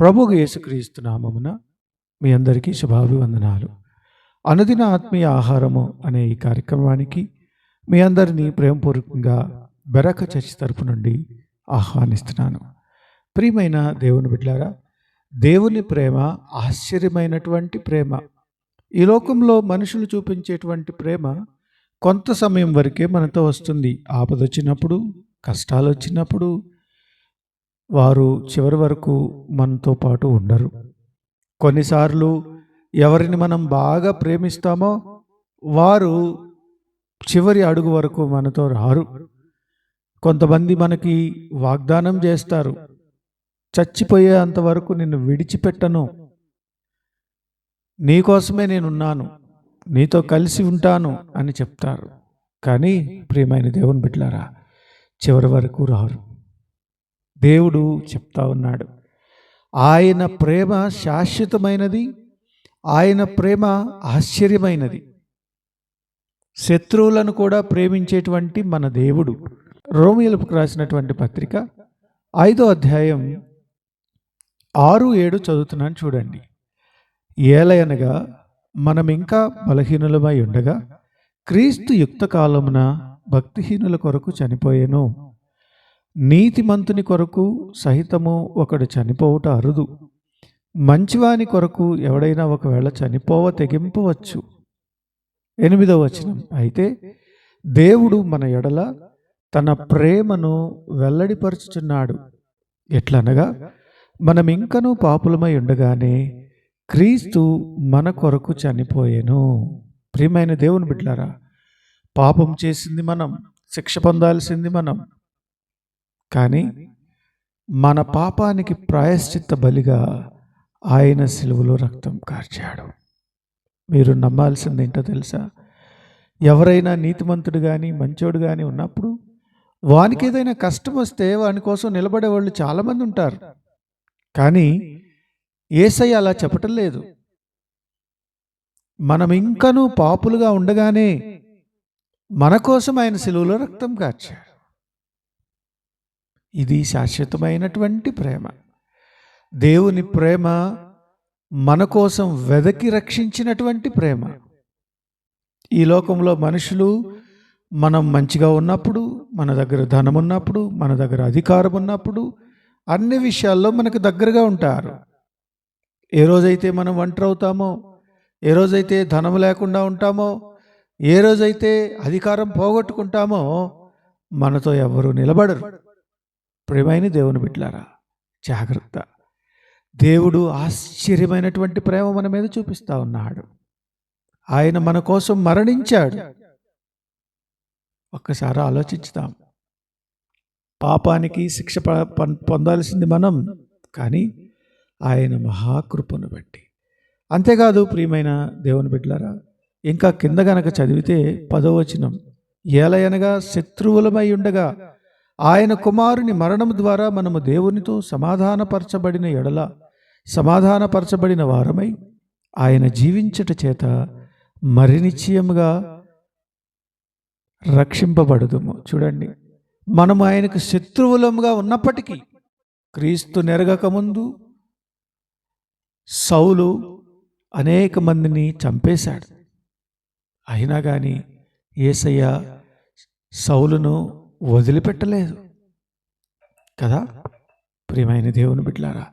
ప్రభు యేసుక్రీస్తు నామమున మీ అందరికీ శుభాభివందనాలు. అనుదిన ఆత్మీయ ఆహారము అనే ఈ కార్యక్రమానికి మీ అందరినీ ప్రేమపూర్వకంగా బెరక చర్చ్ తరపు నుండి ఆహ్వానిస్తున్నాను. ప్రియమైన దేవుని బిడ్డారా దేవుని ప్రేమ ఆశ్చర్యమైనటువంటి ప్రేమ. ఈ లోకంలో మనుషులు చూపించేటువంటి ప్రేమ కొంత సమయం వరకే మనతో వస్తుంది. ఆపద వచ్చినప్పుడు కష్టాలు వచ్చినప్పుడు వారు చివరి వరకు మనతో పాటు ఉండరు. కొన్నిసార్లు ఎవరిని మనం బాగా ప్రేమిస్తామో వారు చివరి అడుగు వరకు మనతో రారు. కొంతమంది మనకి వాగ్దానం చేస్తారు. చచ్చిపోయే అంతవరకు నిన్ను విడిచిపెట్టను. నీకోసమే నేనున్నాను. నీతో కలిసి ఉంటాను అని చెప్తారు. కానీ ప్రియమైన దేవుని బిడ్డలారా చివరి వరకు రారు. దేవుడు చెప్తా ఉన్నాడు. ఆయన ప్రేమ శాశ్వతమైనది ఆయన ప్రేమ ఆశ్చర్యమైనది. శత్రువులను కూడా ప్రేమించేటువంటి మన దేవుడు. రోమిలకు రాసినటువంటి పత్రిక ఐదో అధ్యాయం ఆరు ఏడు చదువుతున్నాను చూడండి. ఏలయనగా మనం ఇంకా బలహీనులమై ఉండగా క్రీస్తు యుక్త కాలమున భక్తిహీనుల కొరకు చనిపోయాను. నీతిమంతుని కొరకు సహితము ఒకడు చనిపోవుట అరుదు. మంచివాని కొరకు ఎవడైనా ఒకవేళ చనిపోవ తెగింపవచ్చు. ఎనిమిదవ వచనం. అయితే దేవుడు మన ఎడల తన ప్రేమను వెల్లడిపరుచుచున్నాడు. ఎట్లనగా మనం ఇంకనూ పాపులమై ఉండగానే క్రీస్తు మన కొరకు చనిపోయేను. ప్రియమైన దేవుని బిడ్డారా పాపం చేసింది మనం శిక్ష పొందాల్సింది మనం కానీ మన పాపానికి ప్రాయశ్చిత్త బలిగా ఆయన సిలువలో రక్తం కార్చాడు. మీరు నమ్మాల్సింది ఏంటో తెలుసా? ఎవరైనా నీతిమంతుడు కానీ మంచోడు కానీ ఉన్నప్పుడు వానికి ఏదైనా కష్టం వస్తే వాని కోసం నిలబడే వాళ్ళు చాలామంది ఉంటారు. కానీ ఏసయ్య అలా చెప్పటం లేదు. మనం ఇంకనూ పాపులుగా ఉండగానే మన కోసం ఆయన సిలువలో రక్తం కార్చాడు. ఇది శాశ్వతమైనటువంటి ప్రేమ. దేవుని ప్రేమ మన కోసం వెదకి రక్షించినటువంటి ప్రేమ. ఈ లోకంలో మనుషులు మనం మంచిగా ఉన్నప్పుడు మన దగ్గర ధనం ఉన్నప్పుడు మన దగ్గర అధికారం ఉన్నప్పుడు అన్ని విషయాల్లో మనకు దగ్గరగా ఉంటారు. ఏ రోజైతే మనం ఒంటరి అవుతామో ఏ రోజైతే ధనం లేకుండా ఉంటామో ఏ రోజైతే అధికారం పోగొట్టుకుంటామో మనతో ఎవరు నిలబడరు. ప్రేమైన దేవుని బిడ్లారా జాగ్రత్త. దేవుడు ఆశ్చర్యమైనటువంటి ప్రేమ మన మీద చూపిస్తా ఉన్నాడు. ఆయన మన కోసం మరణించాడు. ఒక్కసారి ఆలోచించుదాం. పాపానికి శిక్ష పం- పొందాల్సింది మనం కానీ ఆయన మహాకృపను బట్టి. అంతేకాదు ప్రియమైన దేవుని బిడ్డలారా ఇంకా కింద గనక చదివితే పదవచనం ఏలయనగా శత్రువులమై ఉండగా ఆయన కుమారుని మరణం ద్వారా మనము దేవునితో సమాధానపరచబడిన ఎడల సమాధానపరచబడిన వారమై ఆయన జీవించట చేత మరి నిశ్చయముగా రక్షింపబడదుము. చూడండి. మనము ఆయనకు శత్రువులముగా ఉన్నప్పటికీ క్రీస్తు నెరగక ముందు సౌలు అనేక మందిని చంపేశాడు. అయినా కానీ ఏసయ్య సౌలును వదిలిపెట్టలేదు. కదా? ప్రియమైన దేవుని బిడ్లారా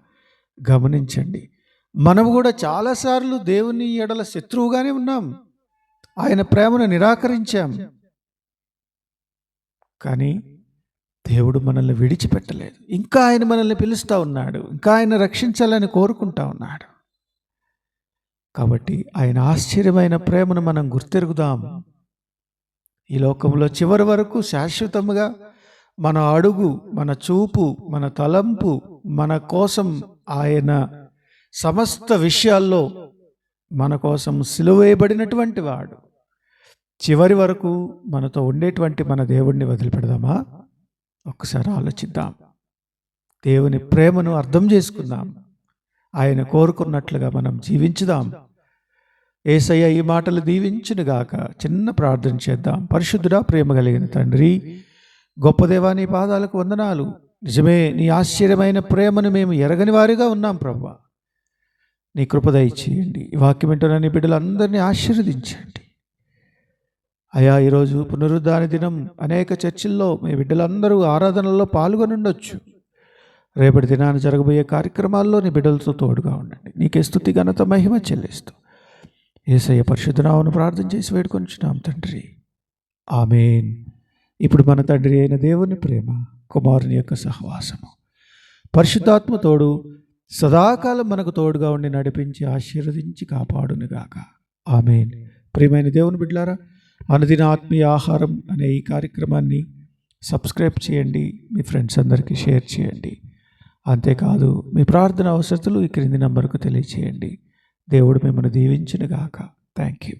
గమనించండి. మనం కూడా చాలాసార్లు దేవుని ఎడల శత్రువుగానే ఉన్నాం. ఆయన ప్రేమను నిరాకరించాం. కానీ దేవుడు మనల్ని విడిచిపెట్టలేదు. ఇంకా ఆయన మనల్ని పిలుస్తూ ఉన్నాడు. ఇంకా ఆయన రక్షించాలని కోరుకుంటా ఉన్నాడు. కాబట్టి ఆయన ఆశ్చర్యమైన ప్రేమను మనం గుర్తెరుగుదాం. ఈ లోకంలో చివరి వరకు శాశ్వతముగా మన అడుగు మన చూపు మన తలంపు మన కోసం ఆయన సమస్త విషయాల్లో మన కోసం సిలువేయబడినటువంటి వాడు. చివరి వరకు మనతో ఉండేటువంటి మన దేవుణ్ణి వదిలిపెడదామా? ఒక్కసారి ఆలోచిద్దాం. దేవుని ప్రేమను అర్థం చేసుకుందాం. ఆయన కోరుకున్నట్లుగా మనం జీవించుదాం. ఏసయ్య ఈ మాటలు దీవించునుగాక చిన్న ప్రార్థన చేద్దాం. పరిశుద్ధుడా ప్రేమ కలిగిన తండ్రి గొప్పదేవా నీ పాదాలకు వందనాలు. నిజమే నీ ఆశ్చర్యమైన ప్రేమను మేము ఎరగని వారిగా ఉన్నాం ప్రభు నీ కృపద ఇచ్చేయండి ఈ వాక్యం వింటున్న నీ బిడ్డలందరినీ ఆశీర్వదించండి. అయా ఈరోజు పునరుద్ధాన దినం. అనేక చర్చిల్లో మీ బిడ్డలందరూ ఆరాధనలో పాల్గొని ఉండొచ్చు. రేపటి దినాన జరగబోయే కార్యక్రమాల్లో నీ బిడ్డలతో తోడుగా ఉండండి. నీకే స్థుతి ఘనత మహిమ చెల్లిస్తూ ఏసయ్య పరిశుద్ధనామను ప్రార్థన చేసి వేడుకొంచున్నాం తండ్రి. ఆమెన్. ఇప్పుడు మన తండ్రి అయిన దేవుని ప్రేమ కుమారుని యొక్క సహవాసము. పరిశుద్ధాత్మ తోడు సదాకాలం మనకు తోడుగా ఉండి నడిపించి ఆశీర్వదించి కాపాడునుగాక. ఆమెన్. ప్రియమైన దేవుని బిడ్డలారా అనుదిన ఆత్మీయ ఆహారం అనే ఈ కార్యక్రమాన్ని సబ్స్క్రైబ్ చేయండి మీ ఫ్రెండ్స్ అందరికీ షేర్ చేయండి. అంతేకాదు మీ ప్రార్థన అవసరతలు ఈ క్రింది నంబర్కు తెలియచేయండి. దేవుడు మిమ్మల్ని దీవించినగాక. Thank you